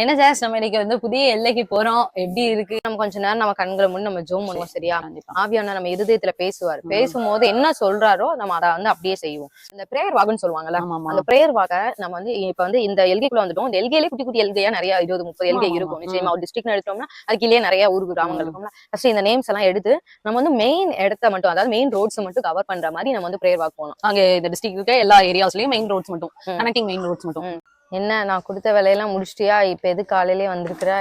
என்ன ஜாஸ் நம்ம இன்னைக்கு வந்து புதிய எல்லைக்கு போறோம். எப்படி இருக்கு? நம்ம கொஞ்ச நேரம் நம்ம கண்களை முன் நம்ம ஜோம் பண்ணுவோம் சரியா? ஆவியான நம்ம இருதயத்துல பேசுவார். பேசும்போது என்ன சொல்றாரோ நம்ம அதை வந்து அப்படியே செய்வோம். இந்த பிரேயர் வாக்குன்னு சொல்லுவாங்கல்ல அந்த பிரேயர் வாக்க நம்ம வந்து இப்ப வந்து இந்த எல்கைக்குள்ள வந்துட்டோம். இந்த எல்கையிலே குட்டி குட்டி எல்கையா நிறைய இருபது முப்பது எல்கை இருக்கும். நிச்சயமா ஒரு டிஸ்ட்ரிக்ட் எடுத்தோம்னா அதுக்குள்ளேயே நிறைய ஊர் கிராமங்கள். இருக்கும்ல. ஃபர்ஸ்ட் இந்த நேம்ஸ் எல்லாம் எடுத்து நம்ம வந்து மெயின் இடத்த மட்டும் அதாவது மெயின் ரோட்ஸ் மட்டும் கவர் பண்ற மாதிரி நம்ம வந்து பிரேயர் வாக் போகணும். அங்க இந்த டிஸ்ட்ரிக்ட் எல்லா ஏரியாஸ்லயும் மெயின் ரோட்ஸ் மட்டும். கனெக்டிங் மெயின் ரோட்ஸ் மட்டும். என்ன நான் கொடுத்த வேலையெல்லாம் முடிச்சிட்டியா இப்ப எது காலையிலே வந்திருக்கிற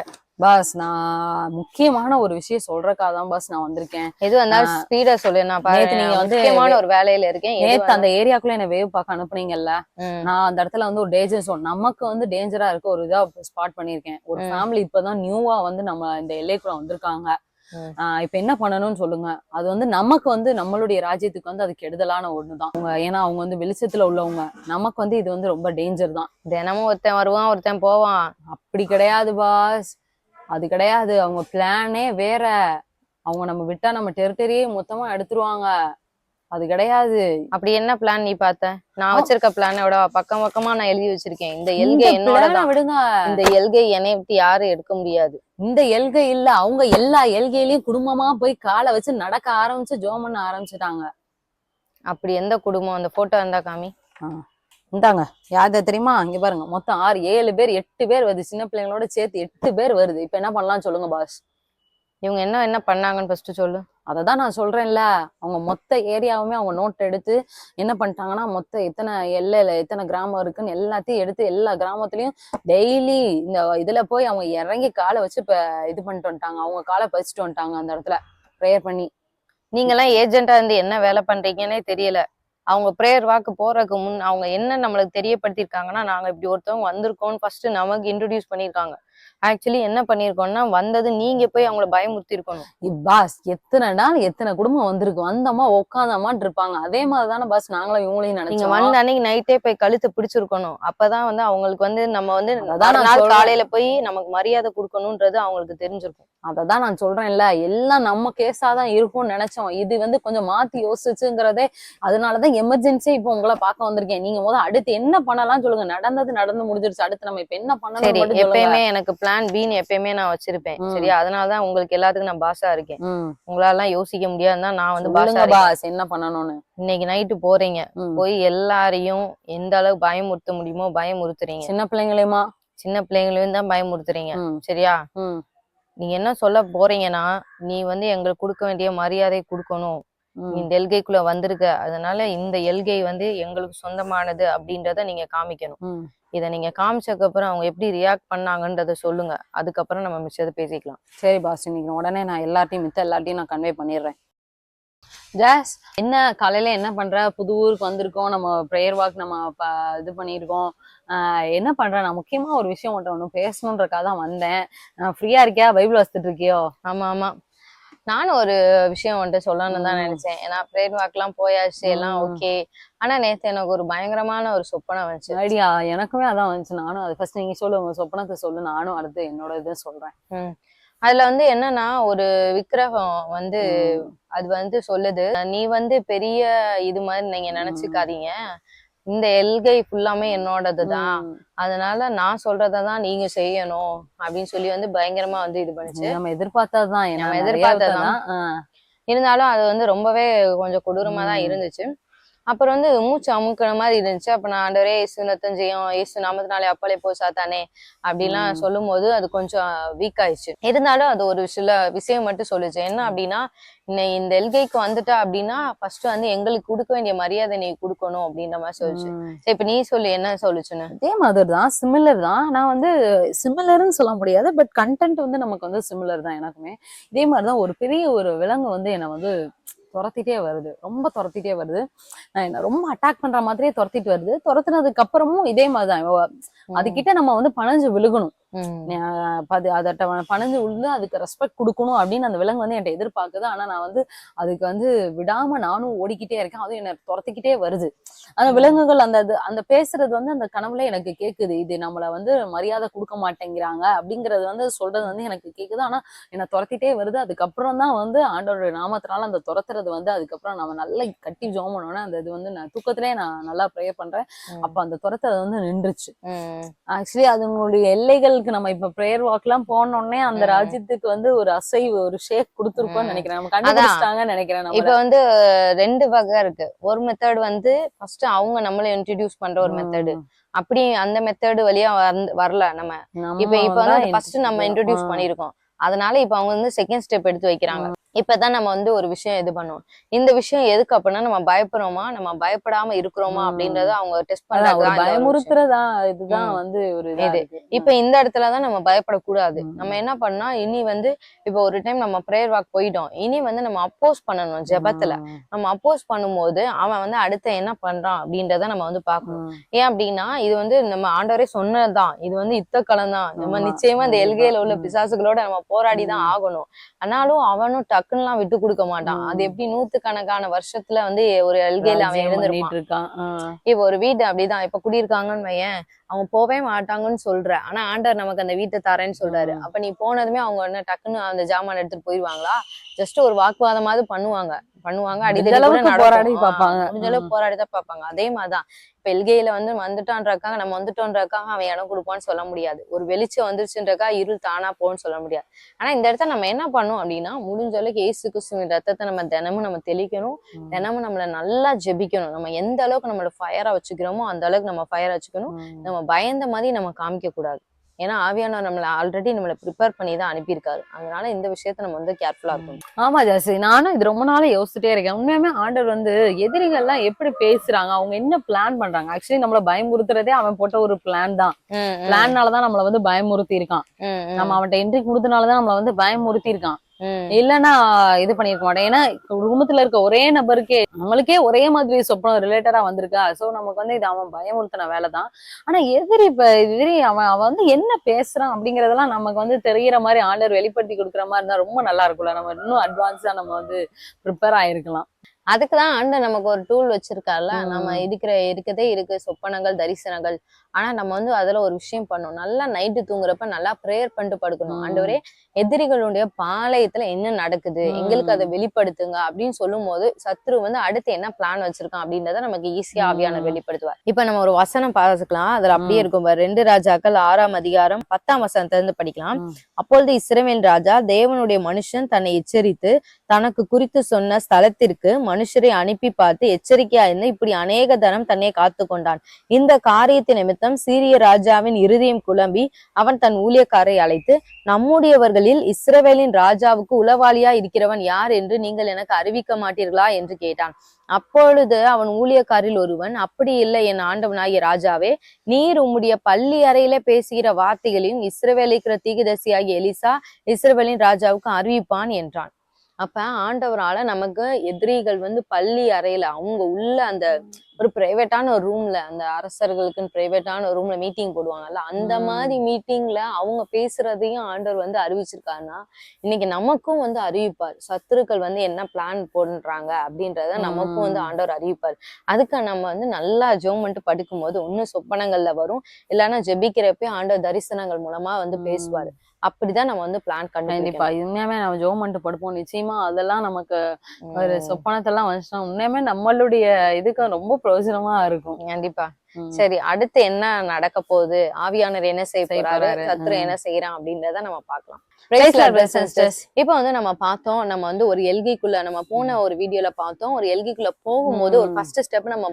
பாஸ் நான் முக்கியமான ஒரு விஷயம் சொல்றக்காக தான் பாஸ் நான் வந்திருக்கேன் எது வந்தாலும். ஸ்பீடா சொல்லு நான் நேத்து நீங்க வந்து முக்கியமான ஒரு வேலையில இருக்கேன் நேத்து அந்த ஏரியாக்குள்ள என்ன வேவ் பார்க்க அனுப்புனீங்கல்ல. நான் அந்த இடத்துல வந்து ஒரு டேஞ்சர் zone நமக்கு வந்து டேஞ்சரா இருக்க ஒரு இதா ஸ்பாட் பண்ணிருக்கேன் ஒரு. ஃபேமிலி இப்பதான் நியூவா வந்து நம்ம இந்த எல்லைக்குள்ள வந்திருக்காங்க இப்ப என்ன பண்ணணும்னு சொல்லுங்க. அது வந்து நமக்கு வந்து நம்மளுடைய ராஜ்யத்துக்கு வந்து அது கெடுதலான ஒண்ணுதான். அவங்க ஏன்னா அவங்க வந்து வெளிச்சத்துல உள்ளவங்க. நமக்கு வந்து இது வந்து ரொம்ப டேஞ்சர் தான். தினமும் ஒருத்தன் வருவான் ஒருத்தன் போவான். அப்படி கிடையாது பாஸ் அது கிடையாது. அவங்க பிளானே வேற. அவங்க நம்ம விட்டா நம்ம டெரிட்டரியே மொத்தமா எடுத்துருவாங்க. அது கிடையாது. அப்படி என்ன பிளான் நீ பார்த்த? நான். வச்சிருக்க பிளானோட பக்கம் பக்கமா நான் எழுதி வச்சிருக்கேன். இந்த எல்கை என்னோட தான் விடுங்க. இந்த எல்கை என்னை விட்டு யாரும் எடுக்க முடியாது. இந்த எல்கை இல்ல. அவங்க எல்லா எல்கையிலயும் குடும்பமா போய் காலை வச்சு நடக்க ஆரம்பிச்சு ஜோம் பண்ண ஆரம்பிச்சுட்டாங்க. அப்படி எந்த குடும்பம்? அந்த போட்டோ இருந்தா காமி. இந்தாங்க. யாத தெரியுமா? இங்க பாருங்க. மொத்தம் ஆறு ஏழு பேர் எட்டு பேர் வருது. சின்ன பிள்ளைங்களோட சேர்த்து எட்டு பேர் வருது. இப்ப என்ன பண்ணலாம் சொல்லுங்க பாஸ் இவங்க என்ன என்ன பண்ணாங்கன்னு ஃபர்ஸ்ட் சொல்லு. அதை தான் நான் சொல்றேன்ல. அவங்க மொத்த ஏரியாவுமே அவங்க நோட் எடுத்து என்ன பண்ணிட்டாங்கன்னா மொத்த எத்தனை எல்லையில எத்தனை கிராமம் இருக்குன்னு எல்லாத்தையும் எடுத்து எல்லா கிராமத்துலயும் டெய்லி இந்த இதுல போய் அவங்க இறங்கி காலை வச்சு இப்ப இது பண்ணிட்டு வந்துட்டாங்க. அவங்க காலை பதிச்சுட்டு வந்துட்டாங்க அந்த இடத்துல. ப்ரேயர் பண்ணி. நீங்க எல்லாம் இருந்து என்ன வேலை பண்றீங்கன்னே தெரியல. அவங்க ப்ரேயர் வாக்கு போறதுக்கு முன் அவங்க என்ன நம்மளுக்கு தெரியப்படுத்திருக்காங்கன்னா நாங்க இப்படி ஒருத்தவங்க வந்திருக்கோம்னு ஃபர்ஸ்ட் நமக்கு இன்ட்ரடியூஸ் பண்ணிருக்காங்க ஆக்சுவலி என்ன பண்ணிருக்கோம்னா வந்தது நீங்க போய் அவங்கள பயமுறுத்தி இருக்கணும் பாஸ் எத்தனை நாள் எத்தனை குடும்பம் வந்திருக்கு? வந்தோமா உட்காந்தோமான்னு இருப்பாங்க. அதே மாதிரி தானே பாஸ் நாங்களும் இவங்களையும் நினைச்சோம். வந்த அன்னைக்கு நைட்டே போய் கழுத்தை பிடிச்சிருக்கணும். அப்பதான் வந்து அவங்களுக்கு வந்து நம்ம வந்து சொல்றேன். காலையில போய் நமக்கு மரியாதை கொடுக்கணும்ன்றது அவங்களுக்கு தெரிஞ்சிருக்கும். அததான் நான் சொல்றேன்ல. எல்லாம் நம்ம கேஸா தான் இருக்கும்னு நினைச்சோம். இது வந்து கொஞ்சம் மாத்தி யோசிச்சுங்கிறதே அதனாலதான் எமர்ஜென்சி இப்போ உங்களை பார்க்க வந்திருக்கேன். நீங்க முதல்ல அடுத்து என்ன பண்ணலாம் சொல்லுங்க. நடந்தது நடந்து முடிஞ்சிருச்சு. அடுத்து நம்ம இப்ப என்ன சொல்லுங்க. எப்பயுமே எனக்கு பிளான் பின்னு எப்பயுமே நான் வச்சிருப்பேன். சரியா? அதனாலதான் உங்களுக்கு எல்லாத்துக்கும் நான் பாஸா இருக்கேன். உங்களால யோசிக்க முடியாதுன்னு தான் நான் வந்து இருக்கேன். பாஸ் என்ன பண்ணணும்னு. இன்னைக்கு நைட்டு போறீங்க. போய் எல்லாரையும் எந்த அளவு பயமுறுத்த முடியுமோ பயமுறுத்துறீங்க. சின்ன பிள்ளைங்களையுமா? சின்ன பிள்ளைங்களையும் தான் பயமுறுத்துறீங்க. சரியா? நீங்க என்ன சொல்ல போறீங்கன்னா நீ வந்து எங்களுக்கு கொடுக்க வேண்டிய மரியாதை கொடுக்கணும். இந்த எல்கைக்குள்ள வந்திருக்க. அதனால இந்த எல்கை வந்து எங்களுக்கு சொந்தமானது அப்படின்றத நீங்க காமிக்கணும். இத நீங்க காமிச்சதுக்கு அப்புறம் அவங்க எப்படி ரியாக்ட் பண்ணாங்கன்றத சொல்லுங்க. அதுக்கப்புறம் நம்ம மிச்சத்தை பேசிக்கலாம். சரி பாஸ் இன்னைக்கு உடனே நான் எல்லார்ட்டையும் மித்த எல்லார்ட்டையும் நான் கன்வே பண்ணிடுறேன். ஜாஸ் என்ன காலையில என்ன பண்ற? புது ஊருக்கு வந்திருக்கோம். நம்ம ப்ரேயர் வாக் நம்ம இது பண்ணியிருக்கோம். என்ன பண்ற? நான் முக்கியமா ஒரு விஷயம் மட்டும் ஒன்று பேசணுன்றக்காக தான் வந்தேன். ஃப்ரீயா இருக்கியா? பைபிள் வச்சுட்டு இருக்கியோ? ஆமா ஆமா. நானும் ஒரு விஷயம் வந்துட்டு சொல்லணும்னு தான். நினைச்சேன் ஏன்னா பிரேயர் வாக்லாம் போயாச்சு எல்லாம். ஓகே ஆனா நேத்து எனக்கு ஒரு பயங்கரமான ஒரு சொப்பனை வந்துச்சு ஐடியா எனக்குமே அதான் வந்துச்சு நானும் அது ஃபர்ஸ்ட் நீங்க சொல்லு உங்க சொப்பனத்தை சொல்லு நானும் அடுத்து என்னோட இதை சொல்றேன். அதுல வந்து என்னன்னா ஒரு விக்கிரகம் வந்து. அது வந்து சொல்லுது நீ வந்து பெரிய இது மாதிரி நீங்க நினைச்சுக்காதீங்க இந்த எல்கை ஃபுல்லாமே என்னோடதுதான் ம். அதனால நான் சொல்றதான் நீங்க செய்யணும் அப்படின்னு சொல்லி வந்து பயங்கரமா வந்து இது பண்ணுச்சு நம்ம எதிர்பார்த்ததுதான் நம்ம எதிர்பார்த்ததுதான். இருந்தாலும் அது வந்து ரொம்பவே கொஞ்சம் கொடூரமா தான். இருந்துச்சு அப்புறம் வந்து மூச்சு அமுக்குற மாதிரி இருந்துச்சு. அப்ப நான் ஆண்டவரே இயேசு நத்தம் செய்யும் இயேசு நாமத்தினாலே அப்பளே போ சாத்தானே அப்படிலாம். சொல்லும் போது அது கொஞ்சம் வீக் ஆயிடுச்சு. இருந்தாலும் அது ஒரு சில விஷயம் மட்டும் சொல்லுச்சு. என்ன அப்படின்னா இன்னை இந்த எல்கைக்கு வந்துட்டா அப்படின்னா ஃபர்ஸ்ட் வந்து எங்களுக்கு கொடுக்க வேண்டிய மரியாதை நீ கொடுக்கணும் அப்படின்ற மாதிரி சொல்லுச்சு. சரி இப்ப நீ சொல்லு என்ன சொல்லுச்சுன்னு? அதே மாதிரி தான் சிமிலர் தான். நான் வந்து சிமிலர்னு சொல்ல முடியாது பட் கண்டென்ட் வந்து நமக்கு வந்து சிமிலர் தான் எனக்குமே. இதே மாதிரி தான் ஒரு பெரிய ஒரு விலங்கு வந்து என்னை வந்து துரத்திட்டே வருது. ரொம்ப துரத்திட்டே வருது. நான் என்ன ரொம்ப அட்டாக் பண்ற மாதிரியே துரத்திட்டு வருது. துரத்துனதுக்கு அப்புறமும் இதே மாதிரி தான் அதுகிட்ட நம்ம வந்து பணஞ்சு விழுகணும். பது அதட்ட பணஞ்சு விழுந்து அதுக்கு ரெஸ்பெக்ட் கொடுக்கணும் அப்படின்னு அந்த விலங்கு வந்து என்கிட்ட எதிர்பார்க்குது. ஆனா நான் வந்து அதுக்கு வந்து விடாம நானும் ஓடிக்கிட்டே இருக்கேன். அதுவும் என்னை துரத்திக்கிட்டே வருது. அந்த. விலங்குகள் அந்த அந்த பேசுறது வந்து அந்த கனவுல எனக்கு கேக்குது. இது நம்மள வந்து மரியாதை கொடுக்க மாட்டேங்கிறாங்க அப்படிங்கறது வந்து சொல்றது வந்து எனக்கு கேக்குது. ஆனா என்னை துரத்திட்டே வருது. அதுக்கப்புறம் தான் வந்து ஆண்டவருடைய நாமத்தினால அந்த துரத்துறது வந்து அதுக்கப்புறம் நம்ம நல்லா கட்டி ஜோம் பண்ணோன்னே அந்த இது வந்து நான் தூக்கத்திலே நான் நல்லா ப்ரே பண்றேன். அப்ப அந்த துரத்துறது வந்து நின்றுச்சு. ஆக்சுவலி அதுங்களுடைய எல்லைகள் ராஜ்யங்களுக்கு நம்ம இப்ப பிரேயர் வாக் எல்லாம் போனோடனே அந்த. ராஜ்யத்துக்கு வந்து ஒரு அசைவு ஒரு ஷேக் கொடுத்துருக்கோம்னு. நினைக்கிறேன். நம்ம கண்டுபிடிச்சிட்டாங்கன்னு நினைக்கிறேன் இப்ப வந்து ரெண்டு வகை இருக்கு. ஒரு மெத்தட் வந்து ஃபர்ஸ்ட் அவங்க நம்மள இன்ட்ரடியூஸ் பண்ற ஒரு மெத்தடு அப்படி அந்த மெத்தடு வழியா வரல நம்ம. இப்ப இப்ப வந்து ஃபர்ஸ்ட் நம்ம இன்ட்ரடியூஸ் பண்ணிருக்கோம் அதனால இப்ப அவங்க வந்து செகண்ட் ஸ்டெப் எடுத்து வைக்கிறாங்க. இப்பதான் நம்ம வந்து ஒரு விஷயம் இது பண்ணுவோம் இந்த விஷயம் எதுக்கு அப்படின்னா நம்ம பயப்படுறோமா நம்ம பயப்படாம இருக்கிறோமா. அப்படின்றத அவங்க டெஸ்ட் பண்றாங்க பயமுறுத்துறதா இதுதான். வந்து ஒரு இதா. இப்ப இந்த இடத்துலதான் நம்ம பயப்படக்கூடாது. நம்ம என்ன பண்ணா இனி வந்து இப்ப ஒரு டைம் நம்ம பிரேயர் வாக் போயிட்டோம் இனி வந்து நம்ம அப்போஸ் பண்ணணும் ஜெபத்துல. நம்ம அப்போஸ் பண்ணும்போது அவன் வந்து அடுத்து என்ன பண்றான் அப்படின்றத நம்ம வந்து பார்க்கணும் ம். ஏன் அப்படின்னா இது வந்து நம்ம ஆண்டவரே சொன்னதுதான் இது வந்து யுத்த களம் தான் நம்ம. நிச்சயமா இந்த. எல்கையில உள்ள. பிசாசுகளோட நம்ம போராடி தான் ம். ஆகணும் ஆனாலும் அவனும் டக்குன்னுலாம் விட்டு கொடுக்க மாட்டான். அது. எப்படி நூத்துக்கணக்கான வருஷத்துல வந்து ஒரு எல்கையில அவன் இருந்திருப்பான். இப்ப ஒரு வீடு அப்படிதான். இப்ப குடியிருக்காங்கன்னு வையேன் அவங்க போவே மாட்டாங்கன்னு சொல்ற. ஆனா ஆண்டவர் நமக்கு அந்த வீட்டை தரேன்னு சொல்றாரு. அப்ப நீ போனதுமே அவங்க என்ன டக்குன்னு அந்த ஜாமான் எடுத்துட்டு போயிருவாங்களா? ஜஸ்ட் ஒரு வாக்குவாதமாவது பண்ணுவாங்க. பண்ணுவாங்க. நடக்கும். போராடி பார்ப்பாங்க. முடிஞ்ச அளவுக்கு போராடி தான் பார்ப்பாங்க. அதே மாதிரிதான். இப்ப எல்கையில வந்து வந்துட்டான்றக்காக நம்ம வந்துட்டோன்றக்காக அவன் இடம் கொடுப்பான்னு சொல்ல முடியாது. ஒரு வெளிச்சம் வந்துருச்சுன்றக்கா இருள் தானா போன்னு சொல்ல முடியாது. ஆனா இந்த இடத்துல நம்ம என்ன பண்ணோம் அப்படின்னா முடிஞ்ச அளவுக்கு ஏசு கிறிஸ்துவின் ரத்தத்தை நம்ம தினமும் நம்ம தெளிக்கணும். தினமும் நம்மள நல்லா ஜெபிக்கணும். நம்ம எந்த அளவுக்கு நம்மளோட ஃபயரா வச்சுக்கிறோமோ அந்த அளவுக்கு நம்ம ஃபயரா வச்சுக்கணும். நம்ம பயந்த மாதிரி நம்ம காமிக்க கூடாது ஏன்னா ஆவியானவர் நம்மள ஆல்ரெடி நம்மள ப்ரிப்பேர் பண்ணி தான் அனுப்பியிருக்காரு. அதனால இந்த விஷயத்த நம்ம வந்து கேர்ஃபுல்லா இருக்கணும். ஆமா ஜாசி நானும் இது ரொம்ப நாளா யோசிச்சுட்டே இருக்கேன். உண்மையுமே ஆண்டவர் வந்து எதிரிகள்லாம் எப்படி பேசுறாங்க? அவங்க என்ன பிளான் பண்றாங்க? ஆக்சுவலி நம்மள பயமுறுத்துறதே அவன் போட்ட ஒரு பிளான் தான். பிளான்னாலதான் நம்மள வந்து பயமுறுத்தி இருக்கான் நம்ம அவன்கிட்ட என்ட்ரி கொடுத்தனாலதான் நம்மள வந்து பயமுறுத்தி இருக்கான் இல்லைன்னா இது பண்ணிருக்க மாட்டேன். ஏன்னா குடும்பத்துல இருக்க ஒரே நபருக்கே நம்மளுக்கே ஒரே மாதிரி சொப்பனம் ரிலேட்டடா வந்திருக்கா? சோ நமக்கு வந்து இது அவன் பயமுறுத்தின வேலை தான் ஆனா எதிரி இப்ப எதிரி அவன் அவன் வந்து என்ன பேசுறான் அப்படிங்கறதெல்லாம் நமக்கு வந்து தெரியற மாதிரி ஆண்டர் வெளிப்படுத்தி கொடுக்குற மாதிரி இருந்தா ரொம்ப நல்லா இருக்கும்ல. நம்ம இன்னும் அட்வான்ஸா நம்ம வந்து ப்ரிப்பேர் ஆயிருக்கலாம். அதுக்குதான் ஆண்டவர் நமக்கு ஒரு டூல் வச்சிருக்காருல்ல ம். நம்ம இருக்கிற இருக்கதே இருக்கு சொப்பனங்கள் தரிசனங்கள் ஆனா நம்ம வந்து அதுல ஒரு விஷயம் பண்ணணும் நல்லா நைட்டு தூங்குறப்ப நல்லா ப்ரேயர் பண்ணிட்டு படுக்கணும். ஆண்டவரே எதிரிகளுடைய பாளையத்துல என்ன நடக்குது. எங்களுக்கு அதை வெளிப்படுத்துங்க அப்படின்னு சொல்லும் போது சத்ரு வந்து அடுத்து என்ன பிளான் வச்சிருக்கான் அப்படின்றத நமக்கு ஈஸியா ம். ஆவியானவர் வெளிப்படுத்துவார் இப்ப நம்ம ஒரு வசனம் பார்த்துக்கலாம் அதுல அப்படியே. இருக்கும். ரெண்டு ராஜாக்கள் ஆறாம் அதிகாரம் பத்தாம் வசனத்துல இருந்து படிக்கலாம். அப்பொழுது இஸ்ரவேல் ராஜா தேவனுடைய மனுஷன் தன்னை எச்சரித்து தனக்கு குறித்து சொன்ன ஸ்தலத்திற்கு மனுஷரை அனுப்பி பார்த்து எச்சரிக்கையா இருந்து இப்படி அநேக தனம் தன்னை காத்து கொண்டான். இந்த காரியத்தை நிமித்தம் சீரிய ராஜாவின் இருதயம் குழம்பி அவன் தன் ஊழியக்காரை அழைத்து நம்முடையவர்களில் இஸ்ரவேலின் ராஜாவுக்கு உளவாளியா இருக்கிறவன் யார் என்று நீங்கள் எனக்கு அறிவிக்க மாட்டீர்களா? என்று கேட்டான். அப்பொழுது அவன் ஊழியக்காரில் ஒருவன் அப்படி இல்லை என் ஆண்டவனாகிய ராஜாவே நீர் உம்முடைய பள்ளி அறையில பேசுகிற வார்த்தைகளையும் இஸ்ரவேலிக்கிற தீகதசியாகிய எலிசா இஸ்ரவேலின் ராஜாவுக்கு அறிவிப்பான் என்றான். அப்ப ஆண்டவரால நமக்கு எதிரிகள் வந்து பள்ளி அறையில அவங்க உள்ள அந்த ஒரு பிரைவேட்டான ஒரு ரூம்ல அந்த அரசர்களுக்குன்னு பிரைவேட்டான ரூம்ல மீட்டிங் போடுவாங்கல்ல அந்த. மாதிரி மீட்டிங்ல அவங்க பேசுறதையும் ஆண்டவர் வந்து அறிவிச்சிருக்காருன்னா இன்னைக்கு நமக்கும் வந்து அறிவிப்பார் சத்துருக்கள் வந்து என்ன பிளான் போடுறாங்க அப்படின்றத நமக்கும் வந்து. ஆண்டவர் அறிவிப்பார் அதுக்கு நம்ம வந்து நல்லா ஜோம் பண்ணிட்டு படுக்கும்போது ஒண்ணு சொப்பனங்கள்ல வரும் இல்லைன்னா ஜெபிக்கிறப்ப ஆண்டவர் தரிசனங்கள் மூலமா வந்து பேசுவாரு அப்படிதான் நம்ம வந்து பிளான் கண்டிப்பா கண்டிப்பா. உண்மையாவே நம்ம ஜோம் பண்ணிட்டு படுப்போம். நிச்சயமா அதெல்லாம் நமக்கு ஒரு சொப்பனத்தெல்லாம் வந்துச்சுன்னா உண்மையாவே நம்மளுடைய இதுக்கு ரொம்ப பிரயோஜனமா இருக்கும். கண்டிப்பா. சரி அடுத்து என்ன நடக்க போகுது? ஆவியானவர் என்ன செய்ய போறாரு. சத்ரு. என்ன செய்யறான் அப்படின்றத நம்ம பார்க்கலாம். இப்போ வந்து நம்ம பார்த்தோம் நம்ம வந்து ஒரு எல்கைக்குள்ள நம்ம போன ஒரு வீடியோல பார்த்தோம். ஒரு எல்கைக்குள்ள போகும்போது ஒரு. ஃபர்ஸ்ட் ஸ்டெப் நம்ம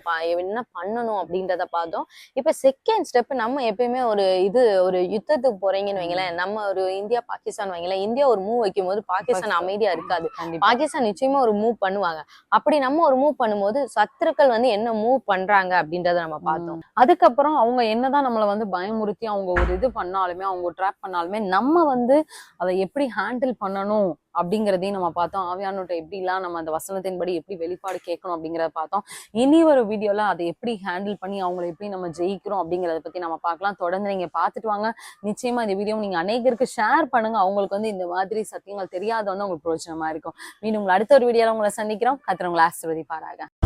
என்ன பண்ணணும் அப்படின்றத பார்த்தோம். இப்ப செகண்ட் ஸ்டெப் நம்ம எப்பயுமே ஒரு இது ஒரு யுத்தத்துக்கு போறீங்கன்னு வைங்களேன். நம்ம ஒரு இந்தியா பாகிஸ்தான் வைங்களேன். இந்தியா ஒரு மூவ் வைக்கும் போது பாகிஸ்தான். அமைதியா இருக்காது. பாகிஸ்தான் நிச்சயமா ஒரு மூவ் பண்ணுவாங்க. அப்படி நம்ம ஒரு மூவ் பண்ணும்போது சத்துருக்கள் வந்து என்ன மூவ் பண்றாங்க அப்படின்றத நம்ம பார்த்தோம். அர்த்தம். அதுக்கப்புறம் அவங்க என்னதான் நம்மளை வந்து பயமுறுத்தி அவங்க ஒரு இது பண்ணாலுமே அவங்க ட்ராப் பண்ணாலுமே நம்ம வந்து அதை எப்படி ஹேண்டில் பண்ணணும் அப்படிங்கிறதையும் நம்ம பார்த்தோம். ஆவியானோட்ட எப்படிலாம் நம்ம அந்த வசனத்தின்படி எப்படி வெளிப்பாடு கேட்கணும் அப்படிங்கறத பார்த்தோம். இனி ஒரு வீடியோல அதை எப்படி ஹேண்டில் பண்ணி அவங்களை எப்படி நம்ம ஜெயிக்கிறோம் அப்படிங்கறத பத்தி நம்ம பார்க்கலாம். தொடர்ந்து நீங்க பார்த்துட்டு வாங்க. நிச்சயமா இந்த வீடியோ நீங்க அநேகருக்கு ஷேர் பண்ணுங்க. அவங்களுக்கு வந்து இந்த மாதிரி சத்தியங்கள் தெரியாத வந்து உங்களுக்கு பிரோஜனமா இருக்கும். மீண்டும் உங்களை அடுத்த ஒரு வீடியோல உங்களை சந்திக்கிறோம். கத்திரவங்களை ஆசிர்வதிப்பாராக.